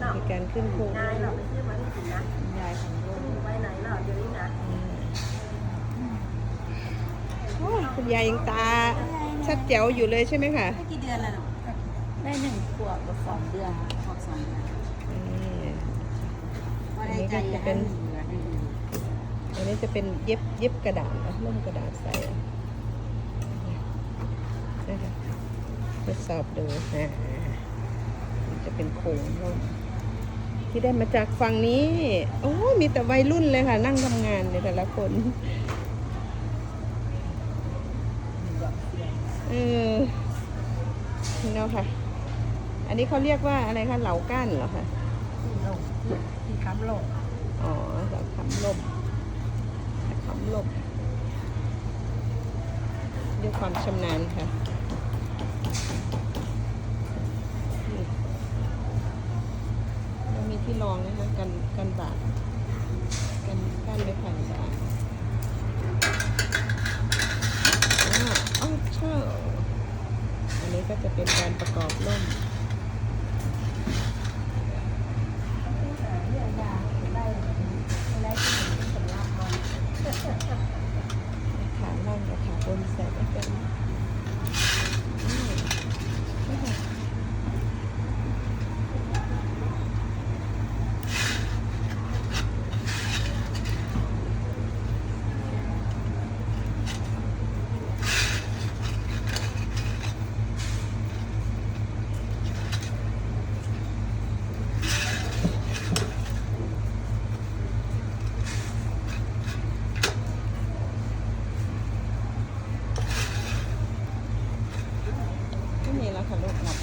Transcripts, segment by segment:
เนาะมีการขึ้นโครงนายเราไปซื้อมาที่สินะยายของลูกไว้ไหนเราเดี๋ยวนี้นะโอ้ยคุณยายยังตาชัดแจ๋วอยู่เลยใช่ไหมคะไม่กี่เดือนแล้วเนาะได้หนึ่งขวบกับสองเดือนขอบสองเดือนนี่ว่าได้ใจอันนี้ก็จะเป็นอันนี้จะเป็นเย็บเย็บกระดาษนะร่มกระดาษใส่นะคะทดสอบดูอ่ามันจะเป็นโครงร่ม ที่ได้มาจากฝั่งนี้ โอ้ยมีแต่วัยรุ่นเลยค่ะ นั่งทำงานเลยแต่ละคนเออเนาะค่ะ อันนี้เขาเรียกว่าอะไรคะเหลาก้านเหรอคะที่ลงที่ที่ค้ำลงอ๋อเหลาคำลมคำลมด้วยความชำนาญค่ะ รามีที่รองนะคะกันกันบาดกันกันด้วยผ่านบาดอ้าอ๋อเช่าอันนี้ก็จะเป็นการประกอบร่ม ขาล่างกับขาบนใส่ด้วยกันอืมนี่ค่ะ ไม่มีแล้วค่ะลูกหมด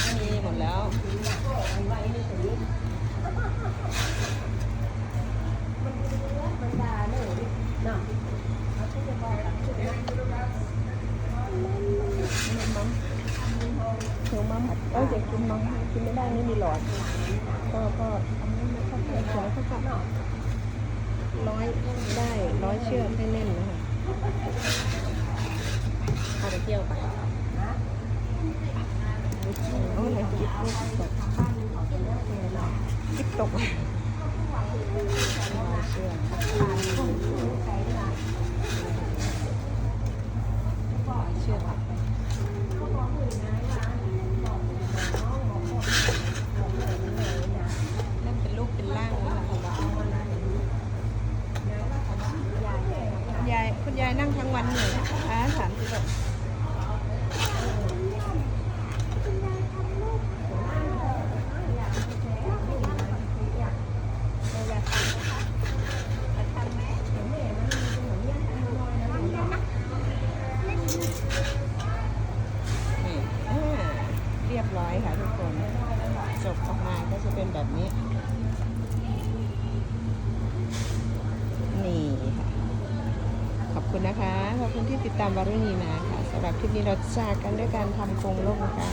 ไม่มีหมดแล้วมันด่าเลยเนาะเขาช่วยจะบอกกับช่วมัมเขียวมัมเอ้ยเด็กกินมัมกินไม่ได้ไม่มีหลอด ก็ก็ทำให้มันเข้าไปเขียวเข้าไปร้อยได้ร้อยเชือกให้แน่นนะคะพาไปเที่ยวไป นะ โอ้ยจิ๊บลูกตกจิ๊บตกร้อยเชือกร้อยเชือกเล่นเป็นลูกเป็ นร่างแล้วค่ะคุณยายคุณยายนั่งทั้งวันเหนื่อยนะคะสามสิบแบบ นี่เรียบร้อยค่ะทุกคนจบออกมาก็จะเป็นแบบนี้ นี่ค่ะ ขอบคุณนะคะ ขอบคุณที่ติดตามวารุณีมาค่ะสำหรับคลิปนี้เราจากกันด้วยการทำโครงโลกกัน